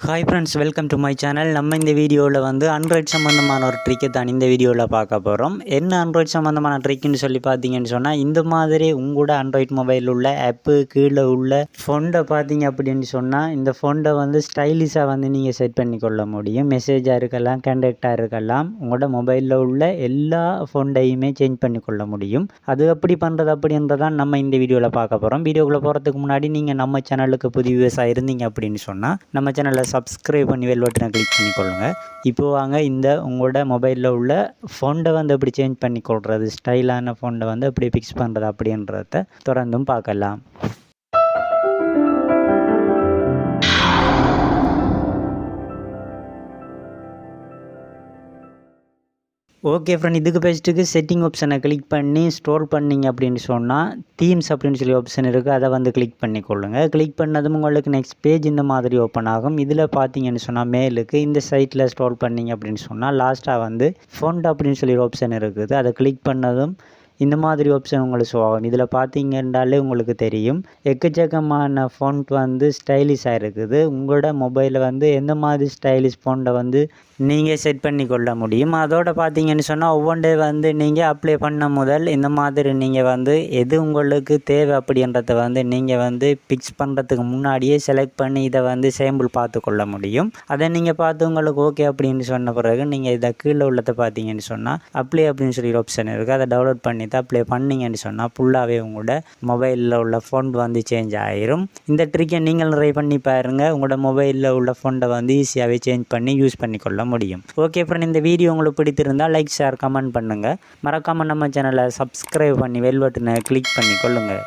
Hi friends welcome to my channel நம்ம இந்த வீடியோவில் வந்து ஆண்ட்ராய்ட் சம்மந்தமான ஒரு ட்ரிக்கை தான் இந்த வீடியோவில் பார்க்க போகிறோம் என்ன ஆண்ட்ராய்ட் சம்மந்தமான ட்ரிக்குன்னு சொல்லி பார்த்தீங்கன்னு சொன்னால் இந்த மாதிரி உங்களோட ஆண்ட்ராய்ட் மொபைல் உள்ள ஆப்பு கீழே உள்ள ஃபோண்டை பார்த்தீங்க அப்படின்னு சொன்னால் இந்த ஃபோண்டை வந்து ஸ்டைலிஷாக வந்து நீங்கள் செட் பண்ணி கொள்ள முடியும் மெசேஜாக இருக்கலாம் கண்டக்டாக இருக்கலாம். உங்களோட மொபைலில் உள்ள எல்லா ஃபோண்டையுமே சேஞ்ச் பண்ணி கொள்ள முடியும். அது எப்படி பண்ணுறது அப்படின்றதான் நம்ம இந்த வீடியோவில் பார்க்க போகிறோம் வீடியோக்குள்ளே போகிறதுக்கு முன்னாடி நீங்கள் நம்ம சேனலுக்கு புது விவசாயம் இருந்தீங்க அப்படின்னு சொன்னால் நம்ம சேனலில் சப்ஸ்கிரைப் பண்ணி வெல் பட்டனை கிளிக் பண்ணிக்கொள்ளுங்க இப்போ வாங்க இந்த உங்களோட மொபைலில் உள்ள ஃபோண்டை வந்து எப்படி சேஞ்ச் பண்ணி கொள்வது ஸ்டைலான ஃபோண்டை வந்து எப்படி ஃபிக்ஸ் பண்ணுறது அப்படின்றத தொடர்ந்தும் பார்க்கலாம். ஓகே ஃப்ரெண்ட் இதுக்கு பெஸ்ட்டுக்கு செட்டிங் ஆப்ஷனை கிளிக் பண்ணி ஸ்டோர் பண்ணிங்க அப்படின்னு சொன்னால் தீம்ஸ் அப்படின்னு சொல்லி ஆப்ஷன் இருக்குது அதை வந்து கிளிக் பண்ணிக்கொள்ளுங்க. கிளிக் பண்ணதும் உங்களுக்கு நெக்ஸ்ட் பேஜ் இந்த மாதிரி ஓப்பன் ஆகும். இதில் பார்த்தீங்கன்னு சொன்னால் மேலுக்கு இந்த சைட்டில் ஸ்டோர் பண்ணிங்க அப்படின்னு சொன்னால் லாஸ்ட்டாக வந்து ஃபோன்ட் அப்படின்னு சொல்லி ஆப்ஷன் இருக்குது. அதை கிளிக் பண்ணதும் இந்த மாதிரி ஆப்ஷன் உங்களுக்கு ஷோ ஆகும். இதில் பார்த்தீங்கன்றாலே உங்களுக்கு தெரியும். எக்கச்சக்கமான ஃபோன் வந்து ஸ்டைலிஷாக இருக்குது. உங்களோட மொபைலில் வந்து எந்த மாதிரி ஸ்டைலிஷ் ஃபோண்டை வந்து நீங்கள் செட் பண்ணி கொள்ள முடியும். அதோட பார்த்தீங்கன்னு சொன்னால் ஒவ்வொன்றே வந்து நீங்கள் அப்ளை பண்ண முதல் இந்த மாதிரி நீங்கள் வந்து எது உங்களுக்கு தேவை அப்படின்றத வந்து நீங்கள் வந்து பிக்ஸ் பண்ணுறதுக்கு முன்னாடியே செலக்ட் பண்ணி இதை வந்து சேம்பிள் பார்த்து கொள்ள முடியும். அதை நீங்கள் பார்த்து உங்களுக்கு ஓகே அப்படின்னு சொன்ன பிறகு நீங்கள் இதை கீழே உள்ளதை பார்த்தீங்கன்னு சொன்னால் அப்ளை அப்படின்னு சொல்லி ஆப்ஷன் இருக்குது அதை டவுன்லோட் பண்ணி தான் அப்ளை பண்ணீங்கன்னு சொன்னால் ஃபுல்லாகவே உங்களோட மொபைலில் உள்ள ஃபோன் வந்து சேஞ்ச் ஆயிரும். இந்த ட்ரிக்கை நீங்கள் ட்ரை பண்ணி பாருங்கள் உங்களோட மொபைலில் உள்ள ஃபோனை வந்து ஈஸியாகவே சேஞ்ச் பண்ணி யூஸ் பண்ணிக்கொள்ள முடியும். ஓகே ஃப்ரெண்ட் இந்த வீடியோ உங்களுக்கு பிடித்திருந்தால் லைக் ஷேர் கமெண்ட் பண்ணுங்கள் மறக்காமல் நம்ம சேனலை சப்ஸ்கிரைப் பண்ணி வெல் கிளிக் பண்ணி கொள்ளுங்கள்